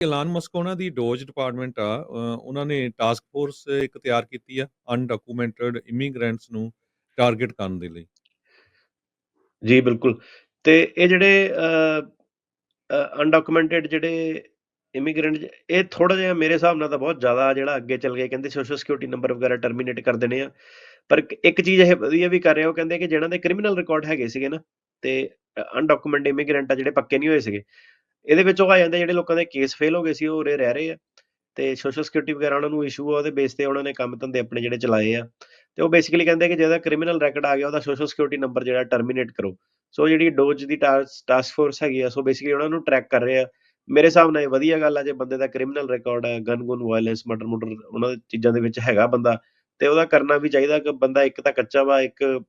ਇਲਾਨ Musk ਉਹਨਾਂ ਦੀ dose department ਆ ਉਹਨਾਂ ਨੇ ਟਾਸਕ ਫੋਰਸ ਇੱਕ ਤਿਆਰ ਕੀਤੀ ਆ ਅਨਡਾਕੂਮੈਂਟਡ ਇਮੀਗ੍ਰੈਂਟਸ ਨੂੰ ਟਾਰਗੇਟ ਕਰਨ ਦੇ ਲਈ ਜੀ, ਬਿਲਕੁਲ। ਤੇ ਇਹ ਜਿਹੜੇ ਅਨਡਾਕੂਮੈਂਟਡ ਜਿਹੜੇ ਇਮੀਗ੍ਰੈਂਟ ਇਹ ਥੋੜ੍ਹਾ ਜਿਹਾ ਮੇਰੇ ਹਿਸਾਬ ਨਾਲ ਤਾਂ ਬਹੁਤ ਜ਼ਿਆਦਾ ਜਿਹੜਾ ਅੱਗੇ ਚੱਲ ਗਏ ਕਹਿੰਦੇ ਸੋਸ਼ਲ ਸਿਕਿਉਰਿਟੀ ਨੰਬਰ ਵਗੈਰਾ ਟਰਮੀਨੇਟ ਕਰ ਦੇਣੇ ਆ। ਪਰ ਇੱਕ ਚੀਜ਼ ਇਹ ਵਧੀਆ ਵੀ ਕਰ ਰਹੇ ਆ, ਕਹਿੰਦੇ ਕਿ ਜਿਹਨਾਂ ਦੇ ਕ੍ਰਿਮੀਨਲ ਰਿਕਾਰਡ ਹੈਗੇ ਸੀਗੇ ਨਾ ਤੇ ਅ ਇਮੀਗ੍ਰੈਂਟ ਆ ਜਿਹੜੇ ਪੱਕੇ ਨਹੀਂ ਹੋਏ ਸੀਗੇ। ਇਹਦੇ ਵਿੱਚ ਉਹ ਆ ਜਾਂਦੇ ਜਿਹੜੇ ਲੋਕਾਂ ਦੇ ਕੇਸ ਫੇਲ ਹੋ ਗਏ ਸੀ, ਉਹ ਉਰੇ ਰਹਿ ਰਹੇ ਆ ਤੇ ਸੋਸ਼ਲ ਸਿਕਿਉਰਿਟੀ ਵਗੈਰਾ ਉਹਨਾਂ ਨੂੰ ਇਸ਼ੂ ਆ, ਉਹਦੇ ਬੇਸ ਤੇ ਉਹਨਾਂ ਨੇ ਕੰਮ ਧੰਦੇ ਆਪਣੇ ਜਿਹੜੇ ਚਲਾਏ ਆ ਤੇ ਉਹ ਬੇਸਿਕਲੀ ਕਹਿੰਦੇ ਕਿ ਜਿਹਦਾ ਕ੍ਰਿਮੀਨਲ ਰੈਕੋਰਡ ਆ ਗਿਆ, ਉਹਦਾ ਸੋਸ਼ਲ ਸਿਕਿਉਰਿਟੀ ਨੰਬਰ ਜਿਹੜਾ ਟਰਮੀਨੇਟ ਕਰੋ। ਸੋ ਜਿਹੜੀ ਡੋਜ ਦੀ ਟਾਸਕ ਫੋਰਸ ਹੈਗੀ ਆ, ਸੋ ਬੇਸਿਕਲੀ ਉਹਨਾਂ ਨੂੰ ਟਰੈਕ ਕਰ ਰਹੇ ਆ। ਮੇਰੇ ਹਿਸਾਬ ਨਾਲ ਇਹ ਵਧੀਆ ਗੱਲ ਆ ਜੇ ਬੰਦੇ ਦਾ ਕ੍ਰਿਮੀਨਲ ਰਿਕਾਰਡ ਹੈ, ਗਨ-ਗੁਨ, ਵਾਇਲੈਂਸ, ਮਰਡਰ-ਮੁਰਡਰ ਉਹਨਾਂ ਚੀਜ਼ਾਂ ਦੇ ਵਿੱਚ ਹੈਗਾ ਬੰਦਾ ਤੇ ਉਹਦਾ ਕਰਨਾ ਵੀ ਚਾਹੀਦਾ ਕਿ ਬੰਦਾ ਇੱਕ ਤਾਂ ਕੱਚਾ ਵਾ, ਇੱਕ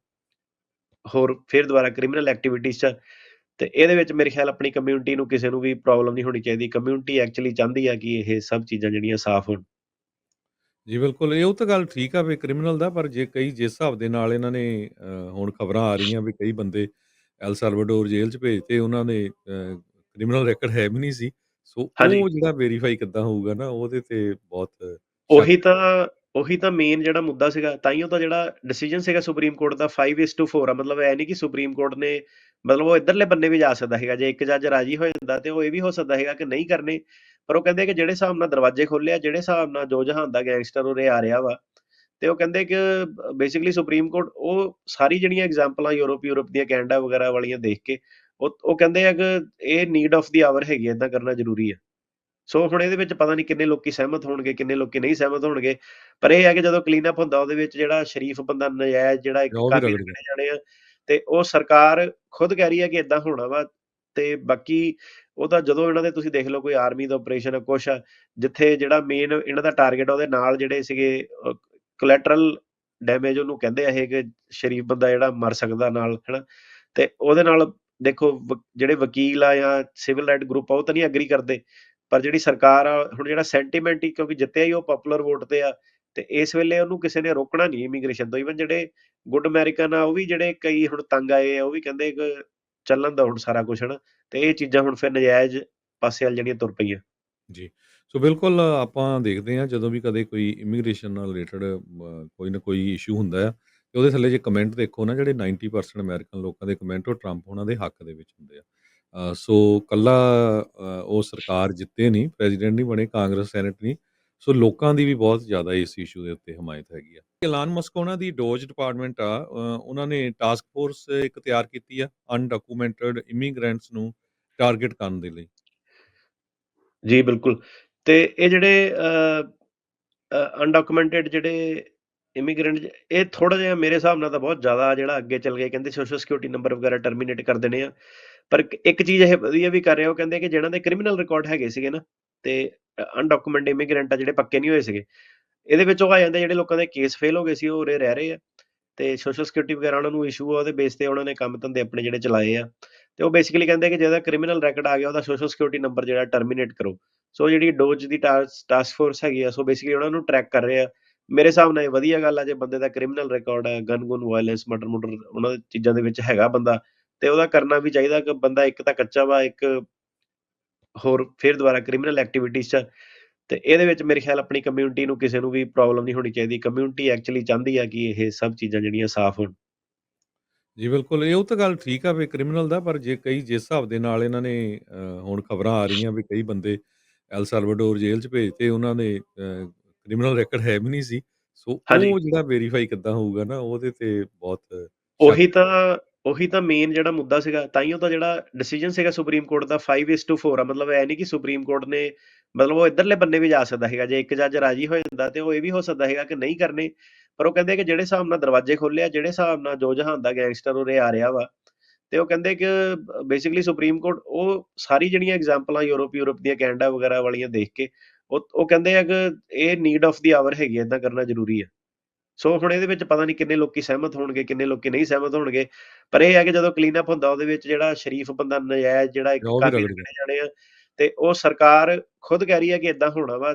ਹੋਰ ਫਿਰ ਦੁਬਾਰਾ ਕ੍ਰਿਮੀਨਲ ਐਕਟੀਵਿਟੀਜ਼ 'ਚ ਤੇ ਇਹਦੇ ਵਿੱਚ ਮੇਰੇ ਖਿਆਲ ਆਪਣੀ ਕਮਿਊਨਿਟੀ ਨੂੰ ਕਿਸੇ ਨੂੰ ਵੀ ਪ੍ਰੋਬਲਮ ਨਹੀਂ ਹੋਣੀ ਚਾਹੀਦੀ। ਕਮਿਊਨਿਟੀ ਐਕਚੁਅਲੀ ਚਾਹੁੰਦੀ ਆ ਕਿ ਇਹ ਸਭ ਚੀਜ਼ਾਂ ਜਿਹੜੀਆਂ ਸਾਫ਼ ਹੋਣ। ਜੀ, ਬਿਲਕੁਲ। ਇਹ ਉਹ ਤਾਂ ਗੱਲ ਠੀਕ ਆ ਵੀ ਕ੍ਰਿਮੀਨਲ ਦਾ, ਪਰ ਜੇ ਕਈ ਜਿਸ ਹਿਸਾਬ ਦੇ ਨਾਲ ਇਹਨਾਂ ਨੇ ਹੁਣ ਖਬਰਾਂ ਆ ਰਹੀਆਂ ਵੀ ਕਈ ਬੰਦੇ ਐਲ ਸਾਲਵਾਡੋਰ ਜੇਲ੍ਹ 'ਚ ਭੇਜਤੇ, ਉਹਨਾਂ ਦੇ ਕ੍ਰਿਮੀਨਲ ਰੈਕੋਰਡ ਹੈ ਵੀ ਨਹੀਂ ਸੀ। ਸੋ। ਉਹ ਜਿਹੜਾ ਵੈਰੀਫਾਈ ਕਿੱਦਾਂ ਹੋਊਗਾ ਨਾ, ਉਹਦੇ ਤੇ ਬਹੁਤ ਉਹੀ ਤਾਂ ਉਹੀ ਤਾਂ ਮੇਨ ਜਿਹੜਾ ਮੁੱਦਾ ਸੀਗਾ, ਤਾਂਹੀਓ ਤਾਂ ਜਿਹੜਾ ਡਿਸੀਜਨ ਸੀਗਾ ਸੁਪਰੀਮ ਕੋਰਟ ਦਾ 5:4 ਆ ਮਤਲਬ ਇਹ ਨਹੀਂ ਕਿ ਸੁਪਰੀਮ ਕੋਰਟ ਨੇ ਮਤਲਬ ਉਹ ਇੱਧਰਲੇ ਬੰਨੇ ਵੀ ਜਾ ਸਕਦਾ ਸੀਗਾ। ਜੇ ਇੱਕ ਜੱਜ ਰਾਜੀ ਹੋ ਜਾਂਦਾ ਤੇ ਉਹ ਇਹ ਵੀ ਹੋ ਸਕਦਾ ਸੀਗਾ ਕਿ ਨਹੀਂ ਕਰਨੇ। ਪਰ ਉਹ ਕਹਿੰਦੇ ਕਿ ਜਿਹੜੇ ਹਿਸਾਬ ਨਾਲ ਦਰਵਾਜ਼ੇ ਖੋਲ੍ਹੇ ਆ, ਜਿਹੜੇ ਹਿਸਾਬ ਨਾਲ ਜੋ ਜਹਾਨ ਦਾ ਗੈਂਗਸਟਰ ਉਰੇ ਆ ਰਿਹਾ ਵਾ ਤੇ ਉਹ ਕਹਿੰਦੇ ਕਿ ਬੇਸਿਕਲੀ ਸੁਪਰੀਮ ਕੋਰਟ ਉਹ ਸਾਰੀ ਜਿਹੜੀਆਂ ਐਗਜ਼ਾਮਪਲਾਂ ਯੂਰਪ ਯੂਰਪ ਦੀਆਂ ਕੈਨੇਡਾ ਵਗੈਰਾ ਵਾਲੀਆਂ ਦੇਖ ਕੇ ਉਹ ਉਹ ਕਹਿੰਦੇ ਆ ਕਿ ਇਹ ਨੀਡ ਆਫ ਦੀ ਆਵਰ ਹੈਗੀ ਏਦਾਂ ਕਰਨਾ ਜ਼ਰੂਰੀ ਆ। ਸੋ ਹੁਣ ਇਹਦੇ ਵਿੱਚ ਪਤਾ ਨਹੀਂ ਕਿੰਨੇ ਲੋਕੀ ਸਹਿਮਤ ਹੋਣਗੇ, ਕਿੰਨੇ ਲੋਕੀ ਨਹੀਂ ਸਹਿਮਤ ਹੋਣਗੇ। ਪਰ ਇਹ ਹੈ ਕਿ ਜਦੋਂ ਕਲੀਨ ਅਪ ਹੁੰਦਾ ਉਹਦੇ ਵਿੱਚ ਜਿਹੜਾ ਸ਼ਰੀਫ ਬੰਦਾ ਨਜਾਇਜ਼ ਜਿਹੜਾ ਇੱਕ। ਗਿਣੇ ਜਾਣੇ ਆ ਤੇ ਉਹ ਸਰਕਾਰ ਖੁਦ ਕਹਿ ਰਹੀ ਹੈ ਕਿ ਏਦਾਂ ਹੋਣਾ ਵਾ ਤੇ ਬਾਕੀ ਉਹ ਤਾਂ ਜਦੋਂ ਇਹਨਾਂ ਦੇ ਤੁਸੀਂ ਦੇਖ ਲਓ ਕੋਈ ਆਰਮੀ ਦਾ ਆਪਰੇਸ਼ਨ ਕੁਛ, ਜਿੱਥੇ ਜਿਹੜਾ ਮੇਨ ਇਹਨਾਂ ਦਾ ਟਾਰਗੇਟ ਉਹਦੇ ਨਾਲ ਜਿਹੜੇ ਸੀਗੇ ਕੋਲੈਟਰਲ ਡੈਮੇਜ ਉਹਨੂੰ ਕਹਿੰਦੇ ਆ ਇਹ ਕਿ ਸ਼ਰੀਫ ਬੰਦਾ ਜਿਹੜਾ ਮਰ ਸਕਦਾ ਨਾਲ, ਹਨਾ ਤੇ ਉਹਦੇ ਨਾਲ ਦੇਖੋ ਜਿਹੜੇ ਵਕੀਲ ਆ ਜਾਂ ਸਿਵਲ ਰਾਈਟ ਗਰੁੱਪ ਆ ਉਹ ਤਾਂ ਨਹੀਂ ਐਗਰੀ ਕਰਦੇ। ਪਰ ਜਿਹੜੀ ਸਰਕਾਰ ਆ, ਹੁਣ ਜਿਹੜਾ ਸੈਂਟੀਮੈਂਟ ਹੀ ਕਿਉਂਕਿ ਜਿੱਤਿਆ ਹੀ ਉਹ ਪੋਪੂਲਰ ਵੋਟ ਤੇ ਆ ਤੇ ਇਸ ਵੇਲੇ ਉਹਨੂੰ ਕਿਸੇ ਨੇ ਰੋਕਣਾ ਨਹੀਂ ਇਮੀਗ੍ਰੇਸ਼ਨ ਤੋਂ। ਈਵਨ ਜਿਹੜੇ ਗੁੱਡ ਅਮਰੀਕਨ ਆ ਉਹ ਵੀ ਜਿਹੜੇ ਕਈ ਹੁਣ ਤੰਗ ਆਏ ਆ, ਉਹ ਵੀ ਕਹਿੰਦੇ ਕਿ ਚੱਲਣ ਦੋ ਹੁਣ ਸਾਰਾ ਕੁਛ ਹਨਾ ਤੇ ਇਹ ਚੀਜ਼ਾਂ ਹੁਣ ਫਿਰ ਨਜਾਇਜ਼ ਪਾਸੇ ਵੱਲ ਜਿਹੜੀਆਂ ਤੁਰ ਪਈਆਂ। ਜੀ। ਸੋ ਬਿਲਕੁਲ ਆਪਾਂ ਦੇਖਦੇ ਹਾਂ ਜਦੋਂ ਵੀ ਕਦੇ ਕੋਈ ਇਮੀਗ੍ਰੇਸ਼ਨ ਨਾਲ ਰਿਲੇਟਡ ਕੋਈ ਨਾ ਕੋਈ ਇਸ਼ੂ ਹੁੰਦਾ ਆ ਤੇ ਉਹਦੇ ਥੱਲੇ ਜੇ ਕਮੈਂਟ ਦੇਖੋ ਨਾ ਜਿਹੜੇ 90% ਅਮਰੀਕਨ ਲੋਕਾਂ ਦੇ ਕਮੈਂਟ ਉਹ ਟਰੰਪ ਉਹਨਾਂ ਦੇ ਹੱਕ ਦੇ ਵਿੱਚ ਹੁੰਦੇ ਆ। ਸੋ ਕੱਲਾ ਉਹ ਸਰਕਾਰ ਜਿੱਤੇ ਨਹੀਂ, ਪ੍ਰੈਜ਼ੀਡੈਂਟ ਨਹੀਂ ਬਣੇ, ਕਾਂਗਰਸ, ਸੈਨੇਟ ਨਹੀਂ। ਸੋ ਲੋਕਾਂ ਦੀ ਵੀ ਬਹੁਤ ਜ਼ਿਆਦਾ ਇਸ ਇਸ਼ੂ ਦੇ ਉੱਤੇ ਹਮਾਇਤ ਹੈਗੀ ਆ। ਇਲਾਨ ਮਸਕ ਉਹਨਾਂ ਦੀ ਡੋਜ ਡਿਪਾਰਟਮੈਂਟ ਆ ਉਹਨਾਂ ਨੇ ਟਾਸਕ ਫੋਰਸ ਇੱਕ ਤਿਆਰ ਕੀਤੀ ਆ ਅਨਡਾਕੂਮੈਂਟਡ ਇਮੀਗ੍ਰੈਂਟਸ ਨੂੰ ਟਾਰਗੇਟ ਕਰਨ ਦੇ ਲਈ। ਜੀ, ਬਿਲਕੁਲ। ਤੇ ਇਹ ਜਿਹੜੇ ਅਨਡਾਕੂਮੈਂਟਡ ਜਿਹੜੇ ਇਮੀਗ੍ਰੈਂਟ ਇਹ ਥੋੜ੍ਹਾ ਜਿਹਾ ਮੇਰੇ ਹਿਸਾਬ ਨਾਲ ਤਾਂ ਬਹੁਤ ਜ਼ਿਆਦਾ ਜਿਹੜਾ ਅੱਗੇ ਚੱਲ ਗਏ ਕਹਿੰਦੇ ਸੋਸ਼ਲ ਸਿਕਿਉਰਿਟੀ ਨੰਬਰ ਵਗੈਰਾ ਟਰਮੀਨੇਟ ਕਰ ਦੇਣੇ ਆ। ਪਰ ਇੱਕ ਚੀਜ਼ ਇਹ ਵਧੀਆ ਵੀ ਕਰ ਰਹੇ ਆ, ਕਹਿੰਦੇ ਕਿ ਜਿਹਨਾਂ ਦੇ ਕ੍ਰਿਮੀਨਲ ਰਿਕਾਰਡ ਹੈਗੇ ਸੀਗੇ ਨਾ ਤੇ ਅ ਇਮੀਗ੍ਰੈਂਟ ਆ ਜਿਹੜੇ ਪੱਕੇ ਨਹੀਂ ਹੋਏ ਸੀਗੇ। ਇਹਦੇ ਵਿੱਚ ਉਹ ਆ ਜਾਂਦੇ ਜਿਹੜੇ ਲੋਕਾਂ ਦੇ ਕੇਸ ਫੇਲ ਹੋ ਗਏ ਸੀ, ਉਹ ਉਰੇ ਰਹਿ ਰਹੇ ਆ ਤੇ ਸੋਸ਼ਲ ਸਿਕਿਉਰਿਟੀ ਵਗੈਰਾ ਉਹਨਾਂ ਨੂੰ ਇਸ਼ੂ ਆ, ਉਹਦੇ ਬੇਸ ਤੇ ਉਹਨਾਂ ਨੇ ਕੰਮ ਧੰਦੇ ਆਪਣੇ ਜਿਹੜੇ ਚਲਾਏ ਆ ਤੇ ਉਹ ਬੇਸਿਕਲੀ ਕਹਿੰਦੇ ਕਿ ਜਿਹਦਾ ਕ੍ਰਿਮੀਨਲ ਰੈਕੋਰਡ ਆ ਗਿਆ, ਉਹਦਾ ਸੋਸ਼ਲ ਸਿਕਿਉਰਿਟੀ ਨੰਬਰ ਜਿਹੜਾ ਟਰਮੀਨੇਟ ਕਰੋ। ਸੋ ਜਿਹੜੀ ਡੋਜ ਦੀ ਟਾਸਕ ਫੋਰਸ ਹੈਗੀ ਆ, ਸੋ ਬੇਸਿਕਲੀ ਉਹਨਾਂ ਨੂੰ ਟਰੈਕ ਕਰ ਰਹੇ ਆ। ਮੇਰੇ ਹਿਸਾਬ ਨਾਲ ਇਹ ਵਧੀਆ ਗੱਲ ਆ ਜੇ ਬੰਦੇ ਦਾ ਕ੍ਰਿਮੀਨਲ ਰਿਕਾਰਡ ਹੈ, ਗਨ-ਗੁਨ, ਵਾਇਲੈਂਸ, ਮਰਡਰ-ਮੁਰਡਰ ਉਹਨਾਂ ਚੀਜ਼ਾਂ ਦੇ ਵਿੱਚ ਹੈਗਾ ਬੰਦਾ ਤੇ ਉਹਦਾ ਕਰਨਾ ਵੀ ਚਾਹੀਦਾ ਕਿ ਬੰਦਾ ਇੱਕ ਤਾਂ ਕੱਚਾ ਵਾ, ਇੱਕ ਹੋਰ ਫਿਰ ਦੁਬਾਰਾ ਕ੍ਰਿਮੀਨਲ ਐਕਟੀਵਿਟੀਜ਼ 'ਚ ਤੇ ਇਹਦੇ ਵਿੱਚ ਮੇਰੇ ਖਿਆਲ ਆਪਣੀ ਕਮਿਊਨਿਟੀ ਨੂੰ ਕਿਸੇ ਨੂੰ ਵੀ ਪ੍ਰੋਬਲਮ ਨਹੀਂ ਹੋਣੀ ਚਾਹੀਦੀ। ਕਮਿਊਨਿਟੀ ਐਕਚੁਅਲੀ ਚਾਹੁੰਦੀ ਆ ਕਿ ਇਹ ਸਭ ਚੀਜ਼ਾਂ ਜਿਹੜੀਆਂ ਸਾਫ਼ ਹੋਣ। ਜੀ, ਬਿਲਕੁਲ। ਇਹ ਉਹ ਤਾਂ ਗੱਲ ਠੀਕ ਆ ਵੀ ਕ੍ਰਿਮੀਨਲ ਦਾ, ਪਰ ਜੇ ਕਈ ਜਿਸ ਹਿਸਾਬ ਦੇ ਨਾਲ ਇਹਨਾਂ ਨੇ ਹੁਣ ਖਬਰਾਂ ਆ ਰਹੀਆਂ ਵੀ ਕਈ ਬੰਦੇ ਐਲ ਸਾਲਵਾਡੋਰ ਜੇਲ੍ਹ 'ਚ ਭੇਜਤੇ, ਉਹਨਾਂ ਦੇ ਕ੍ਰਿਮੀਨਲ ਰੈਕੋਰਡ ਹੈ ਵੀ ਨਹੀਂ ਸੀ। ਸੋ। ਉਹ ਜਿਹੜਾ ਵੈਰੀਫਾਈ ਕਿੱਦਾਂ ਹੋਊਗਾ ਨਾ, ਉਹਦੇ ਤੇ ਬਹੁਤ ਉਹੀ ਤਾਂ ਉਹੀ ਤਾਂ ਮੇਨ ਜਿਹੜਾ ਮੁੱਦਾ ਸੀਗਾ, ਤਾਂਹੀਓ ਤਾਂ ਜਿਹੜਾ ਡਿਸੀਜਨ ਸੀਗਾ ਸੁਪਰੀਮ ਕੋਰਟ ਦਾ 5:4 ਆ ਮਤਲਬ ਇਹ ਨਹੀਂ ਕਿ ਸੁਪਰੀਮ ਕੋਰਟ ਨੇ ਮਤਲਬ ਉਹ ਇੱਧਰਲੇ ਬੰਨੇ ਵੀ ਜਾ ਸਕਦਾ ਸੀਗਾ। ਜੇ ਇੱਕ ਜੱਜ ਰਾਜੀ ਹੋ ਜਾਂਦਾ ਤੇ ਉਹ ਇਹ ਵੀ ਹੋ ਸਕਦਾ ਹੈਗਾ ਕਿ ਨਹੀਂ ਕਰਨੇ। ਪਰ ਉਹ ਕਹਿੰਦੇ ਕਿ ਜਿਹੜੇ ਹਿਸਾਬ ਨਾਲ ਦਰਵਾਜ਼ੇ ਖੋਲ੍ਹੇ ਆ, ਜਿਹੜੇ ਹਿਸਾਬ ਨਾਲ ਜੋ ਜਹਾਨ ਦਾ ਗੈਂਗਸਟਰ ਉਰੇ ਆ ਰਿਹਾ ਵਾ ਤੇ ਉਹ ਕਹਿੰਦੇ ਕਿ ਬੇਸਿਕਲੀ ਸੁਪਰੀਮ ਕੋਰਟ ਉਹ ਸਾਰੀ ਜਿਹੜੀਆਂ ਐਗਜ਼ਾਮਪਲਾਂ ਯੂਰਪ ਯੂਰਪ ਦੀਆਂ ਕੈਨੇਡਾ ਵਗੈਰਾ ਵਾਲੀਆਂ ਦੇਖ ਕੇ ਉਹ ਉਹ ਕਹਿੰਦੇ ਆ ਕਿ ਇਹ ਨੀਡ ਆਫ ਦੀ ਆਵਰ ਹੈਗੀ ਆ, ਏਦਾਂ ਕਰਨਾ ਜ਼ਰੂਰੀ ਹੈ ਸੋ ਹੁਣ ਇਹਦੇ ਵਿੱਚ ਪਤਾ ਨਹੀਂ ਕਿੰਨੇ ਲੋਕੀ ਸਹਿਮਤ ਹੋਣਗੇ, ਕਿੰਨੇ ਲੋਕੀ ਨਹੀਂ ਸਹਿਮਤ ਹੋਣਗੇ। ਪਰ ਇਹ ਹੈ ਕਿ ਜਦੋਂ ਕਲੀਨ ਅਪ ਹੁੰਦਾ ਉਹਦੇ ਵਿੱਚ ਜਿਹੜਾ ਸ਼ਰੀਫ ਬੰਦਾ ਨਜਾਇਜ਼ ਜਿਹੜਾ ਇੱਕ ਗਿਆ। ਗਿਣੇ ਜਾਣੇ ਆ ਤੇ ਉਹ ਸਰਕਾਰ ਖੁਦ ਕਹਿ ਰਹੀ ਹੈ ਕਿ ਏਦਾਂ ਹੋਣਾ ਵਾ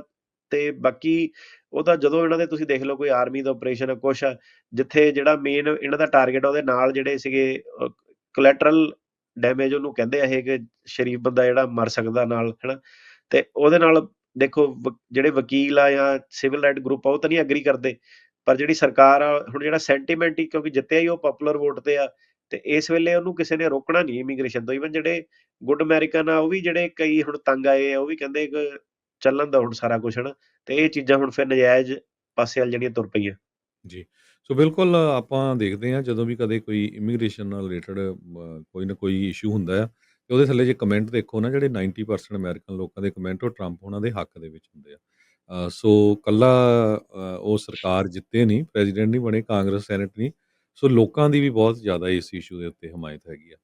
ਤੇ ਬਾਕੀ ਉਹ ਤਾਂ ਜਦੋਂ ਇਹਨਾਂ ਦੇ ਤੁਸੀਂ ਦੇਖ ਲਓ ਕੋਈ ਆਰਮੀ ਦਾ ਆਪਰੇਸ਼ਨ ਕੁਛ ਜਿੱਥੇ ਜਿਹੜਾ ਮੇਨ ਇਹਨਾਂ ਦਾ ਟਾਰਗੇਟ ਉਹਦੇ ਨਾਲ ਜਿਹੜੇ ਸੀਗੇ ਕੋਲੈਟਰਲ ਡੈਮੇਜ ਉਹਨੂੰ ਕਹਿੰਦੇ ਆ ਇਹ ਕਿ ਸ਼ਰੀਫ ਬੰਦਾ ਜਿਹੜਾ ਮਰ ਸਕਦਾ ਨਾਲ ਹਨਾ ਤੇ ਉਹਦੇ ਨਾਲ ਦੇਖੋ ਜਿਹੜੇ ਵਕੀਲ ਆ ਜਾਂ ਸਿਵਲ ਰਾਈਟ ਗਰੁੱਪ ਆ ਉਹ ਤਾਂ ਨਹੀਂ ਐਗਰੀ ਕਰਦੇ ਪਰ ਜਿਹੜੀ ਸਰਕਾਰ ਆ, ਹੁਣ ਜਿਹੜਾ ਸੈਂਟੀਮੈਂਟ ਹੀ ਕਿਉਂਕਿ ਜਿੱਤਿਆ ਹੀ ਉਹ ਪਪੂਲਰ ਵੋਟ ਤੇ ਆ, ਤੇ ਇਸ ਵੇਲੇ ਉਹਨੂੰ ਕਿਸੇ ਨੇ ਰੋਕਣਾ ਨਹੀਂ ਇਮੀਗ੍ਰੇਸ਼ਨ ਤੋਂ। ਈਵਨ ਜਿਹੜੇ ਗੁੱਡ ਅਮਰੀਕਨ ਆ, ਉਹ ਵੀ ਜਿਹੜੇ ਕਈ ਹੁਣ ਤੰਗ ਆਏ ਆ, ਉਹ ਵੀ ਕਹਿੰਦੇ ਕਿ ਚੱਲਣ ਦਾ ਹੁਣ ਸਾਰਾ ਕੁਝ ਹਨਾ। ਤੇ ਇਹ ਚੀਜ਼ਾਂ ਹੁਣ ਫਿਰ ਨਜਾਇਜ਼ ਪਾਸੇ ਵੱਲ ਜਿਹੜੀਆਂ ਤੁਰ ਪਈਆਂ। ਜੀ। ਸੋ ਬਿਲਕੁਲ ਆਪਾਂ ਦੇਖਦੇ ਹਾਂ, ਜਦੋਂ ਵੀ ਕਦੇ ਕੋਈ ਇਮੀਗ੍ਰੇਸ਼ਨ ਨਾਲ ਰਿਲੇਟਡ ਕੋਈ ਨਾ ਕੋਈ ਇਸ਼ੂ ਹੁੰਦਾ ਆ, ਤੇ ਉਹਦੇ ਥੱਲੇ ਜੇ ਕਮੈਂਟ ਦੇਖੋ ਨਾ, ਜਿਹੜੇ 90% ਅਮਰੀਕਨ ਲੋਕਾਂ ਦੇ ਕਮੈਂਟ ਉਹ ਟਰੰਪ ਉਹਨਾਂ ਦੇ ਹੱਕ ਦੇ ਵਿੱਚ ਹੁੰਦੇ ਆ। ਸੋ ਕੱਲਾ ਉਹ ਸਰਕਾਰ ਜਿੱਤੇ ਨਹੀਂ, ਪ੍ਰੈਜ਼ੀਡੈਂਟ ਨਹੀਂ ਬਣੇ, ਕਾਂਗਰਸ, ਸੈਨੇਟ ਨਹੀਂ। ਸੋ ਲੋਕਾਂ ਦੀ ਵੀ ਬਹੁਤ ਜ਼ਿਆਦਾ ਇਸ ਇਸ਼ੂ ਦੇ ਉੱਤੇ ਹਮਾਇਤ ਹੈਗੀ ਆ।